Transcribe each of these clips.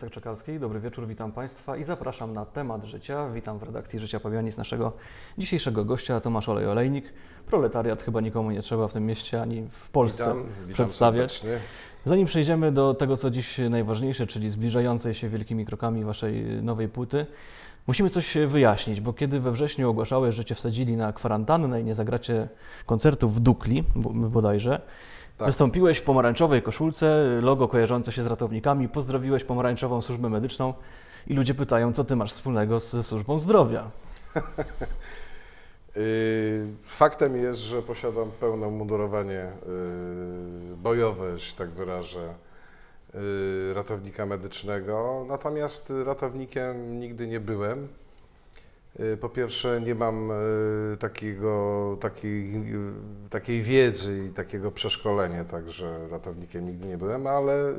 Jacek Czekalski, dobry wieczór, witam Państwa i zapraszam na temat życia. Witam w redakcji Życia Pabianic naszego dzisiejszego gościa, Tomasz Olej-Olejnik. Proletariat chyba nikomu nie trzeba w tym mieście ani w Polsce Witam, witam przedstawiać. serdecznie. Zanim przejdziemy do tego, co dziś najważniejsze, czyli zbliżającej się wielkimi krokami Waszej nowej płyty, musimy coś wyjaśnić, bo kiedy we wrześniu ogłaszałeś, że Cię wsadzili na kwarantannę i nie zagracie koncertu w Dukli bo- bodajże, Tak. wystąpiłeś w pomarańczowej koszulce, logo kojarzące się z ratownikami, pozdrowiłeś pomarańczową służbę medyczną i ludzie pytają, co Ty masz wspólnego z służbą zdrowia. Yy, Faktem jest, że posiadam pełne umundurowanie yy, bojowe, że się tak wyrażę, yy, ratownika medycznego, natomiast ratownikiem nigdy nie byłem. Yy, Po pierwsze, nie mam yy, takiego, takiej, yy, takiej wiedzy i takiego przeszkolenia, także ratownikiem nigdy nie byłem, ale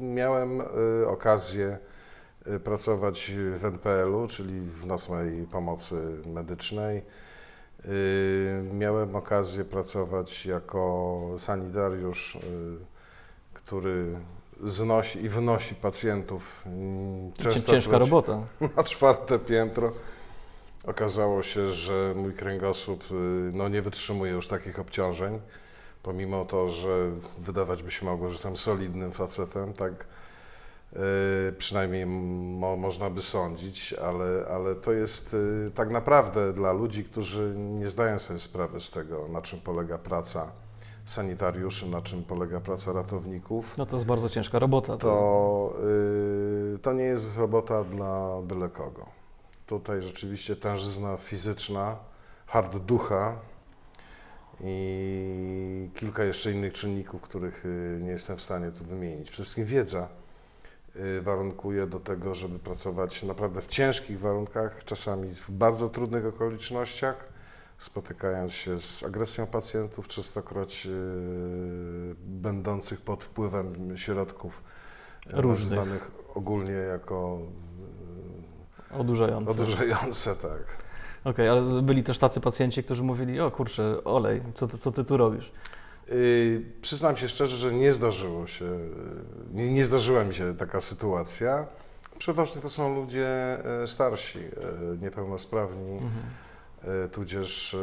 miałem okazję pracować w NPL-u, czyli w nocnej pomocy medycznej. Miałem okazję pracować jako sanitariusz, który znosi i wnosi pacjentów. mm, Często Ciężka robota. na czwarte piętro. Okazało się, że mój kręgosłup y, no, nie wytrzymuje już takich obciążeń, pomimo to, że wydawać by się mogło, że jestem solidnym facetem, tak y, przynajmniej mo, można by sądzić, ale, ale to jest y, tak naprawdę dla ludzi, którzy nie zdają sobie sprawy z tego, na czym polega praca sanitariuszy, na czym polega praca ratowników No to jest bardzo ciężka robota. to, y, to nie jest robota dla byle kogo. Tutaj rzeczywiście tężyzna fizyczna, hard ducha i kilka jeszcze innych czynników, których y, nie jestem w stanie tu wymienić. Przede wszystkim wiedza y, warunkuje do tego, żeby pracować naprawdę w ciężkich warunkach, czasami w bardzo trudnych okolicznościach, spotykając się z agresją pacjentów, częstokroć y, będących pod wpływem środków Różnych. nazywanych ogólnie jako Odurzające. odurzające, tak. Okej, ale byli też tacy pacjenci, którzy mówili, o kurczę, olej, co ty, co ty tu robisz? Y, przyznam się szczerze, że nie zdarzyło się, nie, nie zdarzyła mi się taka sytuacja. Przeważnie to są ludzie y, starsi, y, niepełnosprawni, Mhm. y, tudzież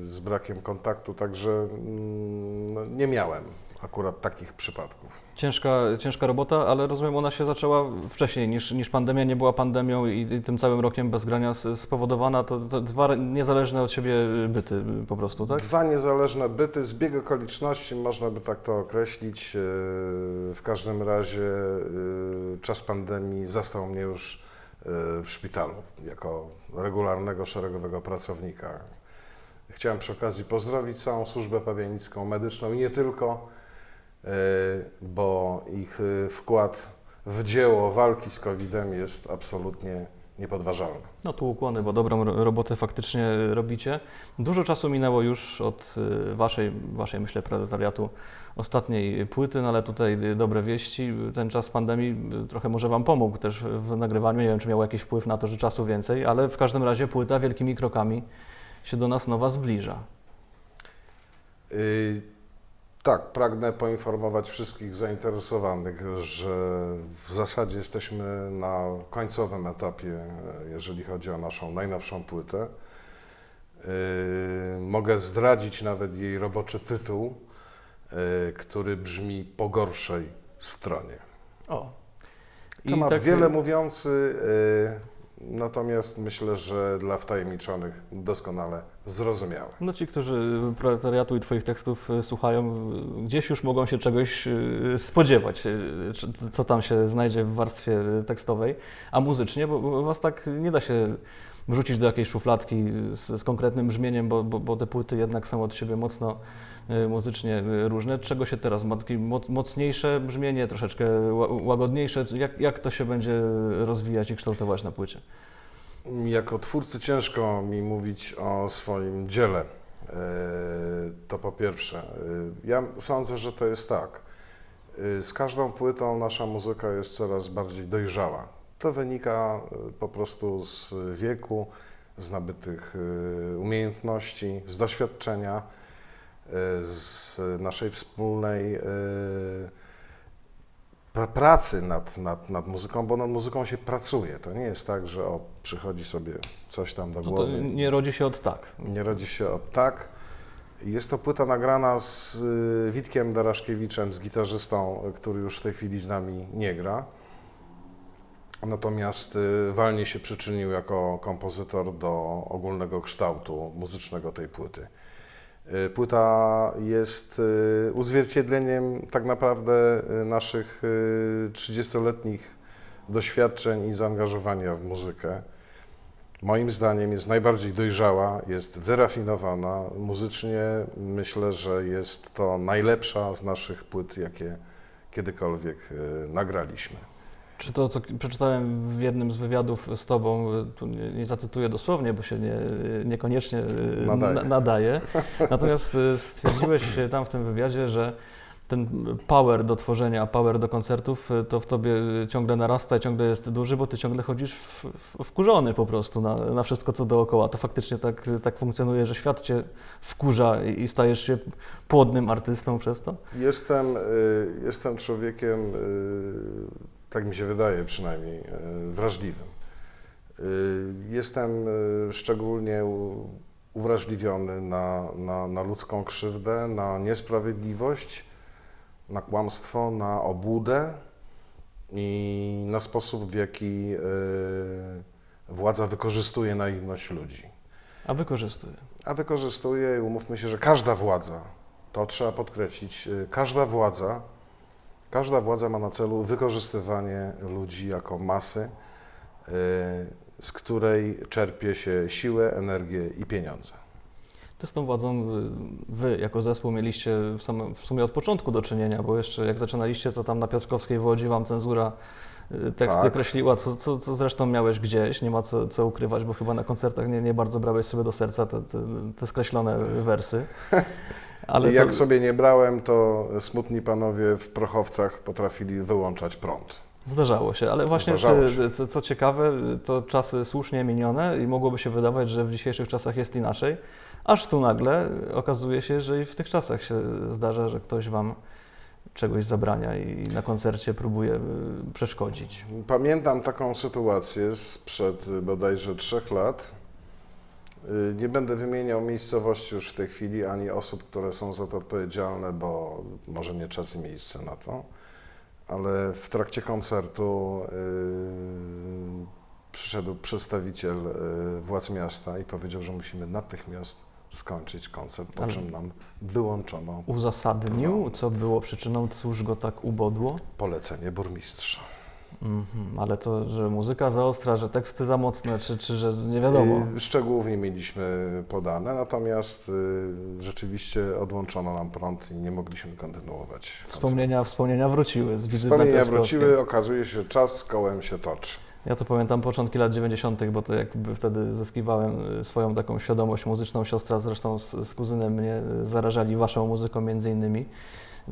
z brakiem kontaktu, także mm, no, nie miałem akurat takich przypadków. Ciężka, ciężka robota, ale rozumiem, ona się zaczęła wcześniej niż, niż pandemia, nie była pandemią i, i tym całym rokiem bez grania spowodowana. To, to dwa niezależne od siebie byty po prostu, tak? Dwa niezależne byty, zbieg okoliczności, można by tak to określić. Yy, W każdym razie yy, czas pandemii zastał mnie już yy, w szpitalu jako regularnego, szeregowego pracownika. Chciałem przy okazji pozdrowić całą służbę pabianicką, medyczną i nie tylko, bo ich yy, wkład w dzieło walki z COVID-em jest absolutnie niepodważalny. No tu ukłony, bo dobrą ro- robotę faktycznie robicie. Dużo czasu minęło już od waszej, waszej myślę, proletariatu ostatniej płyty, no ale tutaj dobre wieści. Ten czas pandemii trochę może wam pomógł też w nagrywaniu. Nie wiem, czy miał jakiś wpływ na to, że czasu więcej, ale w każdym razie płyta wielkimi krokami się do nas nowa zbliża. Y, Tak, pragnę poinformować wszystkich zainteresowanych, że w zasadzie jesteśmy na końcowym etapie, jeżeli chodzi o naszą najnowszą płytę. Y, Mogę zdradzić nawet jej roboczy tytuł, y, który brzmi Po gorszej stronie. O. Temat tak, wiele mówiący, y, natomiast myślę, że dla wtajemniczonych doskonale zrozumiały. No ci, którzy proletariatu i Twoich tekstów y, słuchają, y, gdzieś już mogą się czegoś y, spodziewać, co tam się znajdzie w warstwie tekstowej, a muzycznie, bo Was tak nie da się wrzucić do jakiejś szufladki z, z konkretnym brzmieniem, bo, bo, bo te płyty jednak są od siebie mocno y, muzycznie y, różne. Czego się teraz moc, mocniejsze brzmienie, troszeczkę ła- łagodniejsze? Jak, jak to się będzie rozwijać i kształtować na płycie? Jako twórcy ciężko mi mówić o swoim dziele. E, To po pierwsze. Ja sądzę, że to jest tak. Z każdą płytą nasza muzyka jest coraz bardziej dojrzała. To wynika e, po prostu z wieku, z nabytych e, umiejętności, z doświadczenia, e, z naszej wspólnej pra- pracy nad, nad, nad muzyką, bo nad muzyką się pracuje. To nie jest tak, że o, przychodzi sobie coś tam do No głowy. nie rodzi się od tak. Nie rodzi się od tak. Jest to płyta nagrana z y, Witkiem Daraszkiewiczem, z gitarzystą, y, który już w tej chwili z nami nie gra. Natomiast y, walnie się przyczynił jako kompozytor do ogólnego kształtu muzycznego tej płyty. Y, Płyta jest y, uzwierciedleniem tak naprawdę y, naszych y, 30-letnich doświadczeń i zaangażowania w muzykę moim zdaniem jest najbardziej dojrzała, jest wyrafinowana. Muzycznie myślę, że jest to najlepsza z naszych płyt, jakie kiedykolwiek nagraliśmy. Czy to, co przeczytałem w jednym z wywiadów z Tobą, y, tu nie, nie zacytuję dosłownie, bo się nie, niekoniecznie y, Nadaje. na- nadaje. Natomiast y, stwierdziłeś y, tam w tym wywiadzie, że ten power do tworzenia, power do koncertów, y, to w Tobie y, ciągle narasta i ciągle jest duży, bo Ty ciągle chodzisz w, w, wkurzony po prostu na, na wszystko, co dookoła. To faktycznie tak, tak funkcjonuje, że świat Cię wkurza i, i stajesz się płodnym artystą przez to? Jestem, e, jestem człowiekiem, e, tak mi się wydaje przynajmniej, e, wrażliwym. E, Jestem e, szczególnie uwrażliwiony na, na, na ludzką krzywdę, na niesprawiedliwość, na kłamstwo, na obłudę i na sposób, w jaki władza wykorzystuje naiwność ludzi. A wykorzystuję. A wykorzystuje, i umówmy się, że każda władza, to trzeba podkreślić, każda władza, każda władza ma na celu wykorzystywanie ludzi jako masy, y, z której czerpie się siłę, energię i pieniądze. Ty z tą władzą, y, wy jako zespół mieliście w, samym, w sumie od początku do czynienia, bo jeszcze jak zaczynaliście, to tam na Piotrkowskiej Łodzi wam cenzura y, teksty Tak. kreśliła, co, co, co zresztą miałeś gdzieś, nie ma co, co ukrywać, bo chyba na koncertach nie, nie bardzo brałeś sobie do serca te, te, te skreślone wersy. Ale jak to, sobie nie brałem, to smutni panowie w prochowcach potrafili wyłączać prąd. Zdarzało się, ale właśnie czy, co, co ciekawe, to czasy słusznie minione i mogłoby się wydawać, że w dzisiejszych czasach jest inaczej, aż tu nagle okazuje się, że i w tych czasach się zdarza, że ktoś wam czegoś zabrania i na koncercie próbuje y, przeszkodzić. Pamiętam taką sytuację sprzed bodajże trzech lat. Y, Nie będę wymieniał miejscowości już w tej chwili, ani osób, które są za to odpowiedzialne, bo może nie czas i miejsce na to, ale w trakcie koncertu y, przyszedł przedstawiciel y, władz miasta i powiedział, że musimy natychmiast skończyć koncert, po Ale- czym nam wyłączono Uzasadnił, co było przyczyną, cóż go tak ubodło. polecenie burmistrza. Mhm, ale to, że muzyka za ostra, że teksty za mocne, czy, czy że nie wiadomo. Y, Szczegółów nie mieliśmy podane, natomiast y, rzeczywiście odłączono nam prąd i nie mogliśmy kontynuować. Wspomnienia, wspomnienia wróciły z wizyty Wspomnienia wróciły, okazuje się, że czas z kołem się toczy. Ja to pamiętam początki lat 90., bo to jakby wtedy zyskiwałem y, swoją taką świadomość muzyczną. Siostra zresztą z, z kuzynem mnie y, zarażali waszą muzyką między innymi.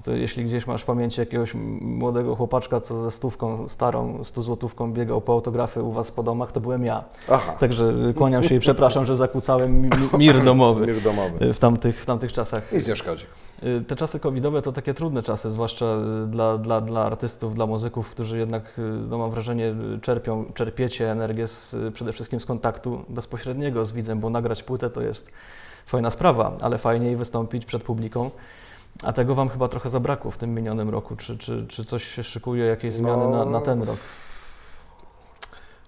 To jeśli gdzieś masz w pamięci jakiegoś młodego chłopaczka, co ze stówką starą, złotówką biegał po autografy u was po domach, to byłem ja. Aha, Także y, kłaniam się i przepraszam, że zakłócałem mi- mi- mir domowy mir domowy. y, w tamtych, w tamtych czasach. Nic nie szkodzi. Y, Te czasy covidowe to takie trudne czasy, zwłaszcza dla, dla, dla artystów, dla muzyków, którzy jednak, no mam wrażenie, czerpią, czerpiecie energię z, przede wszystkim z kontaktu bezpośredniego z widzem, bo nagrać płytę to jest fajna sprawa, ale fajniej wystąpić przed publiką. A tego Wam chyba trochę zabrakło w tym minionym roku. Czy, czy, czy coś się szykuje, jakieś zmiany No, na, na ten rok?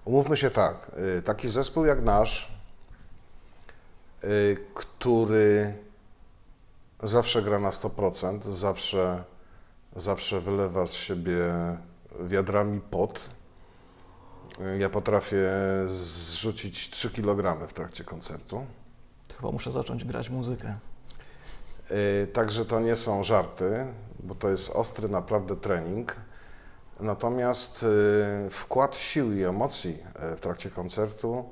Umówmy się tak, y, taki zespół jak nasz, y, który zawsze gra na 100%, zawsze, zawsze wylewa z siebie wiadrami pot. Y, Ja potrafię zrzucić 3 kg w trakcie koncertu. To chyba muszę zacząć grać muzykę. Y, Także to nie są żarty, bo to jest ostry naprawdę trening. Natomiast y, wkład sił i emocji y, w trakcie koncertu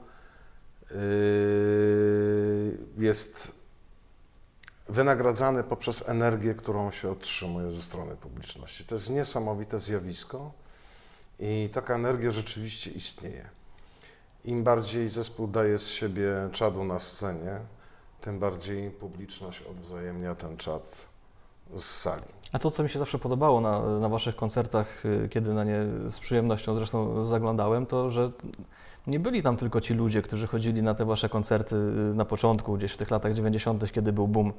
jest wynagradzany poprzez energię, którą się otrzymuje ze strony publiczności. To jest niesamowite zjawisko i taka energia rzeczywiście istnieje. Im bardziej zespół daje z siebie czadu na scenie, tym bardziej publiczność odwzajemnia ten czat z sali. A to, co mi się zawsze podobało na, na Waszych koncertach, y, kiedy na nie z przyjemnością zresztą zaglądałem, to że nie byli tam tylko ci ludzie, którzy chodzili na te Wasze koncerty y, na początku, gdzieś w tych latach 90., kiedy był boom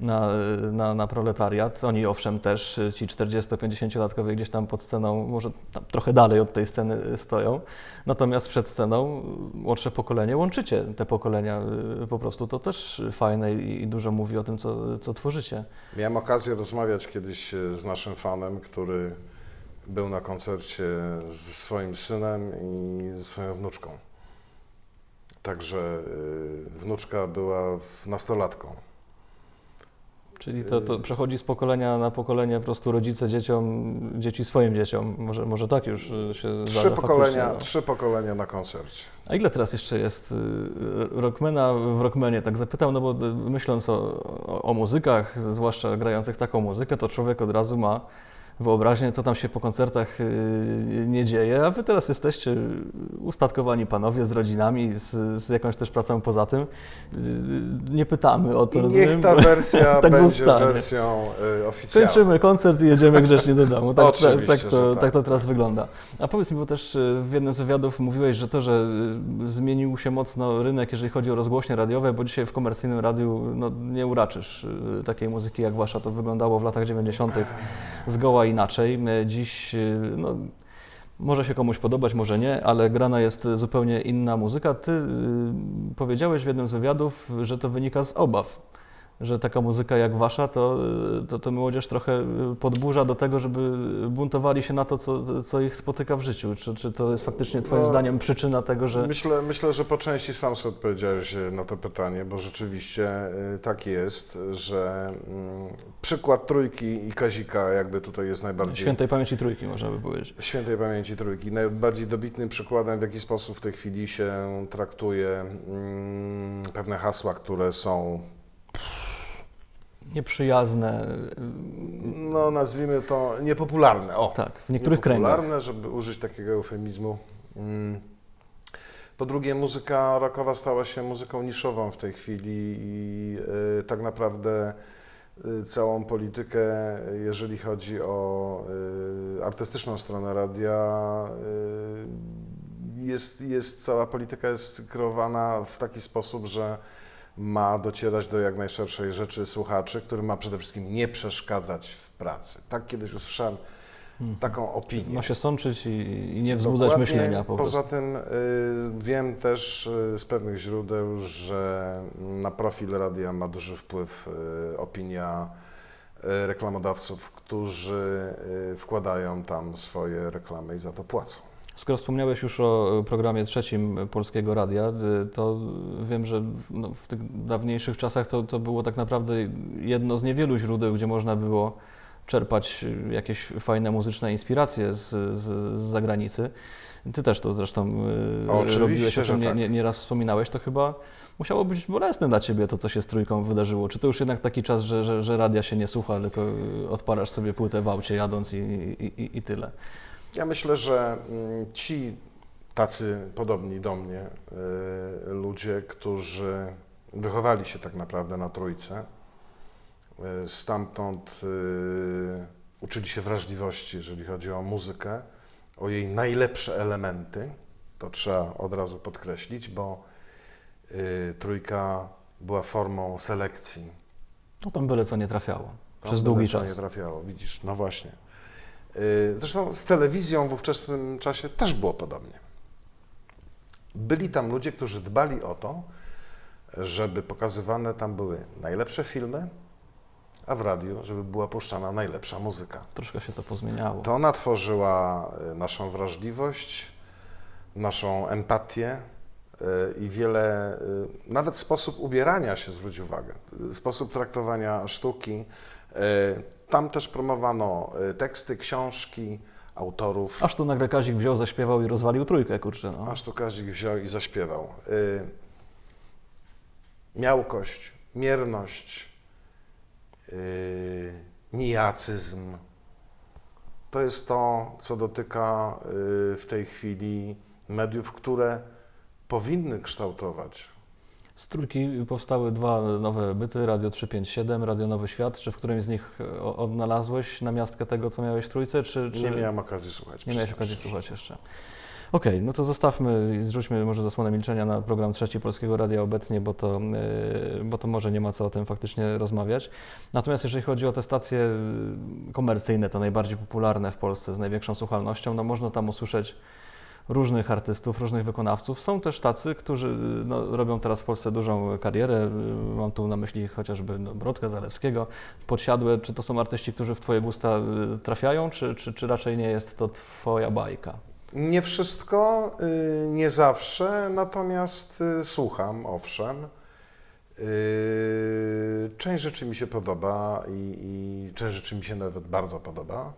na, y, na, na proletariat. Oni owszem też, y, ci 40-50-latkowie gdzieś tam pod sceną, może trochę dalej od tej sceny stoją, natomiast przed sceną młodsze pokolenie, łączycie te pokolenia po prostu. To też fajne i, i dużo mówi o tym, co, co tworzycie. Miałem okazję rozmawiać kiedyś z naszym fanem, który był na koncercie ze swoim synem i ze swoją wnuczką. Także y, wnuczka była nastolatką. Czyli to, to przechodzi z pokolenia na pokolenie po prostu rodzice dzieciom, dzieci swoim dzieciom. Może, może tak już y, się Trzy zdarza pokolenia, no. trzy pokolenia na koncercie. A ile teraz jeszcze jest y, rockmana w rockmanie? Tak zapytał, no bo y, myśląc o, o, o muzykach, zwłaszcza grających taką muzykę, to człowiek od razu ma wyobraźnię, co tam się po koncertach y, nie dzieje, a wy teraz jesteście ustatkowani panowie z rodzinami, z, z jakąś też pracą poza tym. Y, Nie pytamy o to, I rozumiem, niech ta wersja tak będzie zostanie. wersją y, oficjalną. Skończymy koncert i jedziemy grzecznie do domu. Tak, tak, Oczywiście, tak, że to, tak. tak to teraz wygląda. A powiedz mi, bo też y, w jednym z wywiadów mówiłeś, że to, że y, zmienił się mocno rynek, jeżeli chodzi o rozgłośnie radiowe, bo dzisiaj w komercyjnym radiu no, nie uraczysz y, takiej muzyki jak wasza. To wyglądało w latach 90. zgoła inaczej. Dziś y, no, może się komuś podobać, może nie, ale grana jest zupełnie inna muzyka. Ty y, powiedziałeś w jednym z wywiadów, że to wynika z obaw że taka muzyka jak wasza, to, to, to młodzież trochę podburza do tego, żeby buntowali się na to, co, co ich spotyka w życiu. Czy, czy to jest faktycznie Twoim No, zdaniem przyczyna tego, że... Myślę, myślę, że po części sam sobie odpowiedziałeś e, na to pytanie, bo rzeczywiście y, tak jest, że mm, przykład Trójki i Kazika jakby tutaj jest najbardziej... Świętej pamięci trójki, można by powiedzieć. Świętej pamięci trójki. Najbardziej dobitnym przykładem, w jaki sposób w tej chwili się traktuje mm, pewne hasła, które są, Nieprzyjazne, no nazwijmy to, niepopularne. O, tak, w niektórych kręgach. niepopularne, żeby użyć takiego eufemizmu. Mm. Po drugie, muzyka rockowa stała się muzyką niszową w tej chwili i y, tak naprawdę y, całą politykę, jeżeli chodzi o y, artystyczną stronę radia, y, jest, jest cała polityka jest kreowana w taki sposób, że ma docierać do jak najszerszej rzeczy słuchaczy, który ma przede wszystkim nie przeszkadzać w pracy. Tak kiedyś usłyszałem taką opinię. Ma się sączyć i, i nie wzbudzać Dokładnie. myślenia po prostu. Poza tym y, wiem też y, z pewnych źródeł, że na profil radia ma duży wpływ y, opinia y, reklamodawców, którzy y, wkładają tam swoje reklamy i za to płacą. Skoro wspomniałeś już o programie trzecim Polskiego Radia, y, to wiem, że w- no, w tych dawniejszych czasach to, to było tak naprawdę jedno z niewielu źródeł, gdzie można było czerpać y, jakieś fajne muzyczne inspiracje z, z, z zagranicy. Ty też to zresztą Oczywiście, robiłeś, o czym nie, tak. nie, nieraz wspominałeś, to chyba musiało być bolesne dla Ciebie to, co się z trójką wydarzyło. Czy to już jednak taki czas, że, że, że radia się nie słucha, tylko odpalasz sobie płytę w aucie jadąc i, i, i, i tyle? Ja myślę, że mm, ci tacy podobni do mnie y, ludzie, którzy wychowali się tak naprawdę na trójce, y, stamtąd y, uczyli się wrażliwości, jeżeli chodzi o muzykę, o jej najlepsze elementy, to trzeba od razu podkreślić, bo y, trójka była formą selekcji. No tam byle co nie trafiało. Tam Przez długi czas. nie trafiało, widzisz, no właśnie. Yy, Zresztą z telewizją w ówczesnym czasie też było podobnie. Byli tam ludzie, którzy dbali o to, żeby pokazywane tam były najlepsze filmy, a w radiu, żeby była puszczana najlepsza muzyka. Troszkę się to pozmieniało. To ona tworzyła y, naszą wrażliwość, naszą empatię y, i wiele, y, nawet sposób ubierania się, zwróć uwagę, y, sposób traktowania sztuki. Tam też promowano y, teksty, książki, autorów. Aż tu nagle Kazik wziął, zaśpiewał i rozwalił trójkę, kurczę. No. Aż tu Kazik wziął i zaśpiewał. Y, Miałkość, mierność, y, nijacyzm. To jest to, co dotyka w tej chwili mediów, które powinny kształtować Z trójki powstały dwa nowe byty, Radio 357, Radio Nowy Świat. Czy w którymś z nich odnalazłeś namiastkę tego, co miałeś w trójce? Czy, czy Nie miałem okazji słuchać. nie miałeś okazji słuchać jeszcze? Okej, no to zostawmy i zrzućmy może zasłonę milczenia na program Trzeci Polskiego Radia obecnie, bo to, e, bo to może nie ma co o tym faktycznie rozmawiać. Natomiast jeżeli chodzi o te stacje e, komercyjne, te najbardziej popularne w Polsce z największą słuchalnością, no można tam usłyszeć różnych artystów, różnych wykonawców. Są też tacy, którzy no, robią teraz w Polsce dużą karierę. Mam tu na myśli chociażby no, Brodkę Zalewskiego, Podsiadłe. Czy to są artyści, którzy w Twoje gusta y, trafiają, czy, czy, czy raczej nie jest to Twoja bajka? Nie wszystko, y, nie zawsze, natomiast y, słucham, owszem. Y, Część rzeczy mi się podoba i, i część rzeczy mi się nawet bardzo podoba,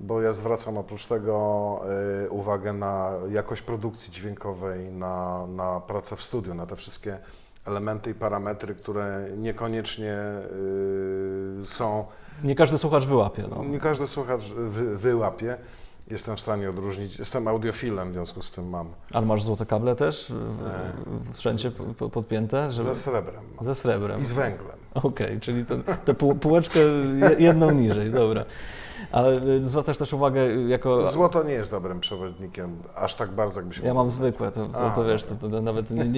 bo ja zwracam oprócz tego y, uwagę na jakość produkcji dźwiękowej, na, na pracę w studiu, na te wszystkie elementy i parametry, które niekoniecznie y, są Nie każdy słuchacz wyłapie. No. nie każdy słuchacz wy, wyłapie. Jestem w stanie odróżnić. Jestem audiofilem, w związku z tym mam. Ale masz złote kable też w- w- wszędzie po- po- podpięte? Żeby... Ze srebrem mam. Ze srebrem. I z węglem. Okej, czyli to, tę pół, półeczkę je- jedną niżej, dobra. Ale y, zwracasz też uwagę jako... Złoto nie jest dobrym przewodnikiem, aż tak bardzo, jakby się Ja mam zwykłe, to, to, to wiesz, to, to nawet nie,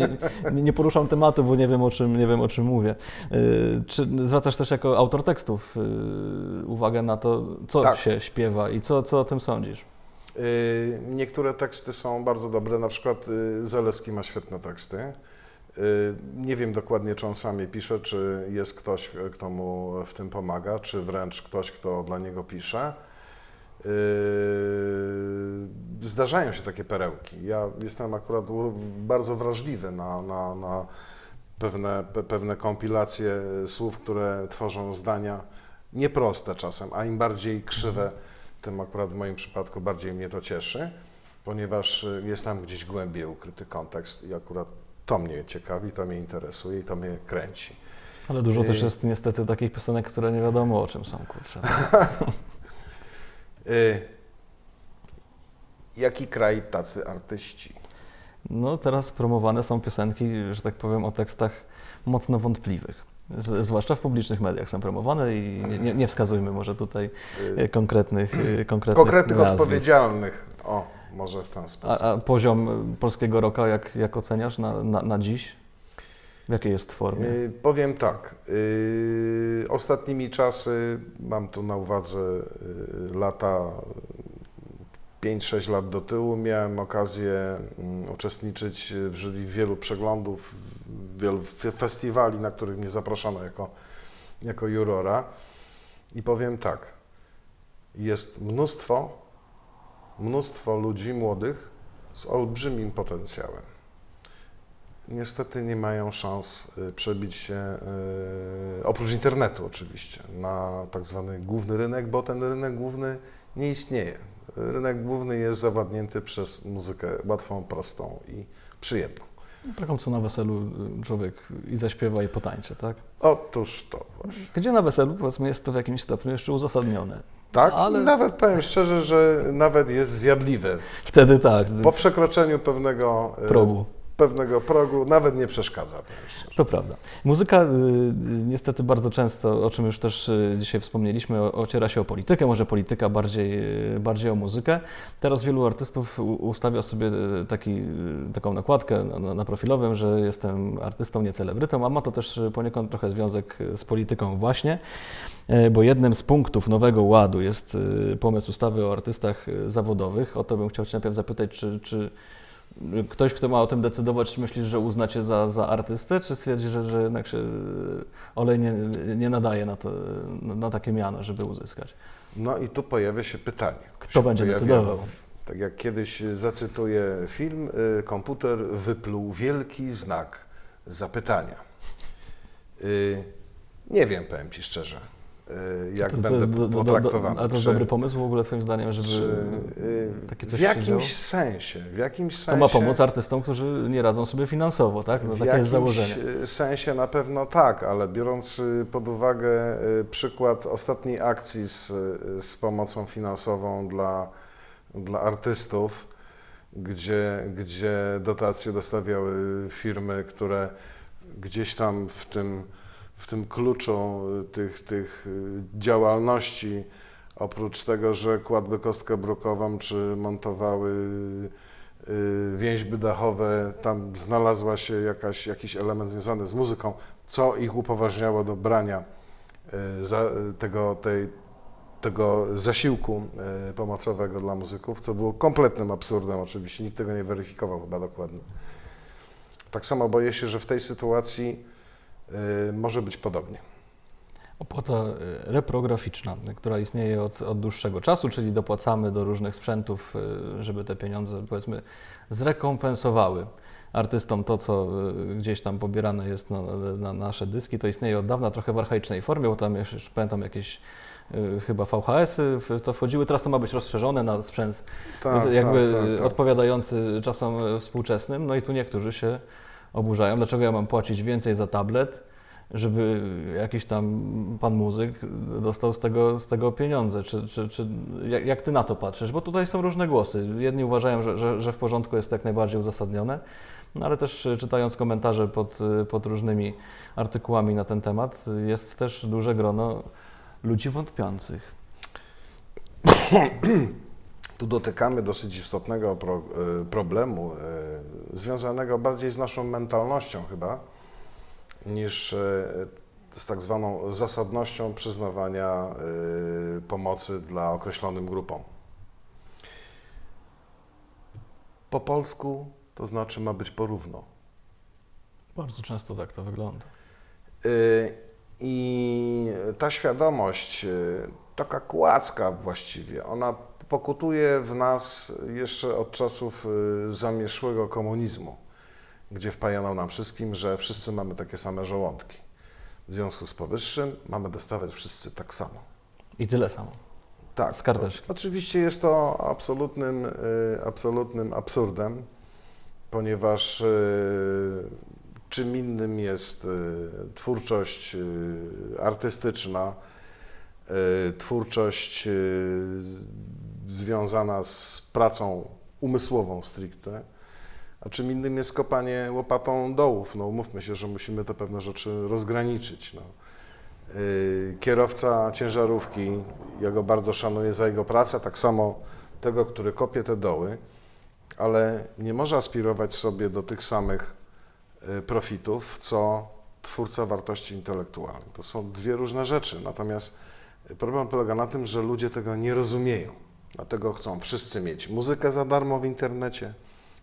nie, nie- poruszam tematu, bo nie wiem o czym, nie wiem, o czym mówię. Y, Czy zwracasz też jako autor tekstów y, uwagę na to, co Tak. się śpiewa i co, co o tym sądzisz? Y, Niektóre teksty są bardzo dobre, na przykład y, Zaleski ma świetne teksty. Y, Nie wiem dokładnie, czy on sam je pisze, czy jest ktoś, kto mu w tym pomaga, czy wręcz ktoś, kto dla niego pisze. Y, Zdarzają się takie perełki. Ja jestem akurat bardzo wrażliwy na, na, na pewne, pe, pewne kompilacje słów, które tworzą zdania nieproste czasem, a im bardziej krzywe, tym akurat w moim przypadku bardziej mnie to cieszy, ponieważ y, jest tam gdzieś głębiej ukryty kontekst i akurat to mnie ciekawi, to mnie interesuje i to mnie kręci. Ale dużo też Y- jest niestety takich piosenek, które nie wiadomo o czym są, kurczę. Y, Jaki kraj, tacy artyści? No teraz promowane są piosenki, że tak powiem, o tekstach mocno wątpliwych. Z, zwłaszcza w publicznych mediach są promowane i nie, nie, wskazujmy może tutaj Y, konkretnych, konkretnych, Konkretnych nazwisk. odpowiedzialnych. O, może w ten sposób. A, a poziom polskiego rocka, jak, jak oceniasz na, na, na dziś? W jakiej jest formie? Y, Powiem tak. y, Ostatnimi czasy, mam tu na uwadze y, lata 5-6 lat do tyłu, miałem okazję mm, uczestniczyć w jury wielu przeglądów, wielu fe- festiwali, na których mnie zapraszano jako, jako jurora. I powiem tak. Jest mnóstwo, mnóstwo ludzi młodych z olbrzymim potencjałem niestety nie mają szans y, przebić się, y, oprócz internetu oczywiście, na tak zwany główny rynek, bo ten rynek główny nie istnieje. Rynek główny jest zawładnięty przez muzykę łatwą, prostą i przyjemną. Taką, co na weselu y, człowiek i zaśpiewa, i potańczy, tak? Otóż to właśnie. Gdzie na weselu, powiedzmy, jest to w jakimś stopniu jeszcze uzasadnione. Tak, Ale- i nawet powiem szczerze, że nawet jest zjadliwe. Wtedy tak, Po przekroczeniu pewnego y, progu. Pewnego progu nawet nie przeszkadza. To prawda. Muzyka y, y, niestety bardzo często, o czym już też y, dzisiaj wspomnieliśmy, ociera się o politykę, może polityka bardziej, bardziej o muzykę. Teraz wielu artystów ustawia sobie taki, taką nakładkę na, na- profilowym, że jestem artystą, nie celebrytą, a ma to też poniekąd trochę związek z polityką właśnie, bo jednym z punktów Nowego Ładu jest pomysł ustawy o artystach zawodowych. O to bym chciał Cię najpierw zapytać, czy, czy Ktoś, kto ma o tym decydować, myślisz, że uznacie za, za artystę, czy stwierdzi, że, że jednak się e, olej nie, nie nadaje na, to, na, takie miano, żeby uzyskać? No i tu pojawia się pytanie. Kto Się będzie pojawia- decydował? Tak jak kiedyś zacytuję film, y, komputer wypluł wielki znak zapytania. Y, Nie wiem, powiem Ci szczerze, jak To- to będę jest potraktowany. A to jest dobry pomysł w ogóle Twoim zdaniem, żeby czy, y, takie coś w jakimś sensie, w jakimś sensie... to ma pomóc artystom, którzy nie radzą sobie finansowo, tak? No, W takie jest jakimś założenie. y, sensie na pewno tak, ale biorąc pod uwagę przykład ostatniej akcji z, z pomocą finansową dla, dla artystów, gdzie, gdzie dotacje dostawiały firmy, które gdzieś tam w tym, w tym kluczu y, tych, tych y, działalności, oprócz tego, że kładły kostkę brukową czy montowały y, więźby dachowe, tam znalazła się jakaś, jakiś element związany z muzyką, co ich upoważniało do brania tego, tej, tego zasiłku pomocowego dla muzyków, co było kompletnym absurdem oczywiście, nikt tego nie weryfikował chyba dokładnie. Tak samo boję się, że w tej sytuacji może być podobnie. Opłata y, reprograficzna, która istnieje od, od dłuższego czasu, czyli dopłacamy do różnych sprzętów, y, żeby te pieniądze powiedzmy zrekompensowały artystom to, co y, gdzieś tam pobierane jest na, na nasze dyski. To istnieje od dawna trochę w archaicznej formie, bo tam jeszcze pamiętam jakieś y, chyba VHS-y w to wchodziły. Teraz to ma być rozszerzone na sprzęt Tak, jakby tak, tak, tak. odpowiadający czasom współczesnym. No i tu niektórzy się oburzają. Dlaczego ja mam płacić więcej za tablet, żeby jakiś tam pan muzyk dostał z tego, z tego pieniądze? Czy, czy, czy jak, ty na to patrzysz? Bo tutaj są różne głosy. Jedni uważają, że, że, że w porządku jest jak najbardziej uzasadnione, no ale też e, czytając komentarze pod, e, pod różnymi artykułami na ten temat, jest też duże grono ludzi wątpiących. Tu dotykamy dosyć istotnego y, problemu, związanego bardziej z naszą mentalnością chyba, niż y, z tak zwaną zasadnością przyznawania y, pomocy dla określonym grupom. Po polsku to znaczy ma być porówno. Bardzo często tak to wygląda. Y, I ta świadomość, taka kłacka właściwie, ona pokutuje w nas jeszcze od czasów y, zamieszłego komunizmu, gdzie wpajano nam wszystkim, że wszyscy mamy takie same żołądki. W związku z powyższym mamy dostawać wszyscy tak samo. I tyle samo. Tak, Z karteczki. Oczywiście jest to absolutnym, y, absolutnym absurdem, ponieważ y, czym innym jest twórczość artystyczna, twórczość y, z- związana z pracą umysłową stricte, a czym innym jest kopanie łopatą dołów. No umówmy się, że musimy te pewne rzeczy rozgraniczyć. No. Y, Kierowca ciężarówki, ja go bardzo szanuję za jego pracę, tak samo tego, który kopie te doły, ale nie może aspirować sobie do tych samych profitów, co twórca wartości intelektualnych. To są dwie różne rzeczy. Natomiast problem polega na tym, że ludzie tego nie rozumieją. Dlatego chcą wszyscy mieć muzykę za darmo w internecie,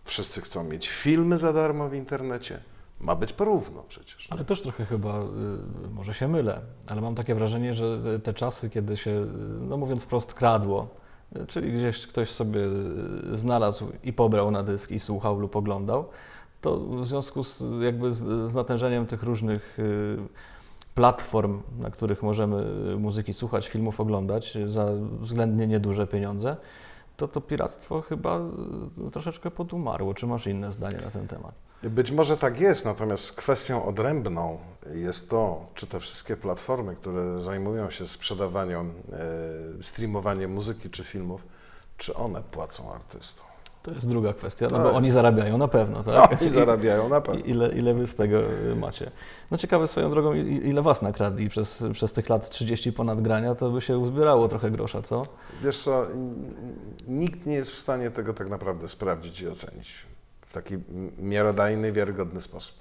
wszyscy chcą mieć filmy za darmo w internecie. Ma być porówno przecież. Ale też trochę chyba, y, może się mylę, ale mam takie wrażenie, że te czasy, kiedy się, no mówiąc wprost, kradło, y, czyli gdzieś ktoś sobie y, znalazł i pobrał na dysk i słuchał lub oglądał, to w związku z, jakby z, z natężeniem tych różnych platform, na których możemy y, muzyki słuchać, filmów oglądać y, za względnie nieduże pieniądze, to to piractwo chyba y, troszeczkę podumarło. Czy masz inne zdanie na ten temat? Być może tak jest, natomiast kwestią odrębną jest to, czy te wszystkie platformy, które zajmują się sprzedawaniem, e, streamowaniem muzyki czy filmów, czy one płacą artystom. To jest druga kwestia, no bo oni jest- zarabiają na pewno, No, tak? i zarabiają na I, pewno. ile, ile wy z tego y, macie? No ciekawe swoją drogą, ile was nakradli przez, przez tych lat 30 ponad grania, to by się uzbierało trochę grosza, co? Wiesz co, nikt nie jest w stanie tego tak naprawdę sprawdzić i ocenić w taki miarodajny, wiarygodny sposób.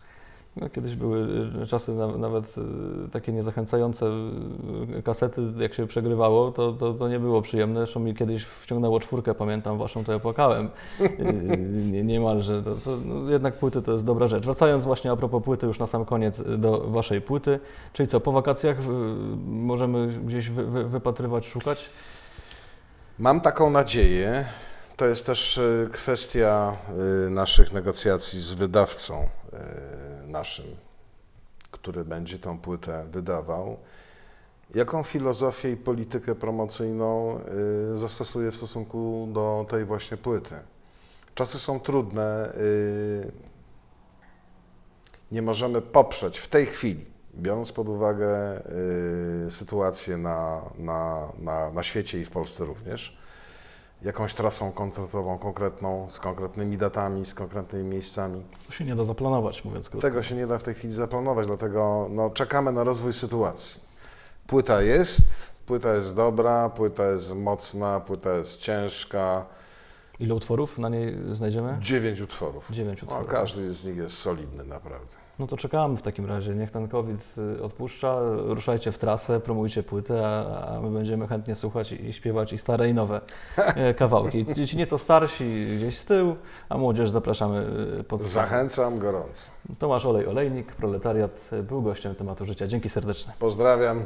No, kiedyś były y, czasy na, nawet y, takie niezachęcające y, kasety, jak się przegrywało, to, to, to nie było przyjemne. Zresztą mi kiedyś wciągnęło czwórkę, pamiętam waszą, to ja płakałem nie, niemalże. To, to, no, jednak płyty to jest dobra rzecz. Wracając właśnie a propos płyty już na sam koniec do waszej płyty, czyli co, po wakacjach możemy gdzieś wy, wy, wypatrywać, szukać? Mam taką nadzieję. To jest też kwestia naszych negocjacji z wydawcą naszym, który będzie tą płytę wydawał. Jaką filozofię i politykę promocyjną e, zastosuje w stosunku do tej właśnie płyty? Czasy są trudne. e, Nie możemy poprzeć w tej chwili, biorąc pod uwagę e, sytuację na, na, na, na świecie i w Polsce również, jakąś trasą koncertową konkretną, z konkretnymi datami, z konkretnymi miejscami. To się nie da zaplanować, mówiąc krótko. Tego się nie da w tej chwili zaplanować, dlatego no, czekamy na rozwój sytuacji. Płyta jest, płyta jest dobra, płyta jest mocna, płyta jest ciężka. Ile utworów na niej znajdziemy? Dziewięć utworów. Dziewięć No, utworów. każdy z nich jest solidny naprawdę. No to czekamy w takim razie. Niech ten COVID y, odpuszcza, ruszajcie w trasę, promujcie płytę, a, a my będziemy chętnie słuchać i śpiewać i stare i nowe e, kawałki. Ci nieco starsi gdzieś z tyłu, a młodzież zapraszamy y, pod scenę. Zachęcam gorąco. Tomasz Olej Olejnik, Proletariat, y, był gościem tematu życia. Dzięki serdeczne. Pozdrawiam.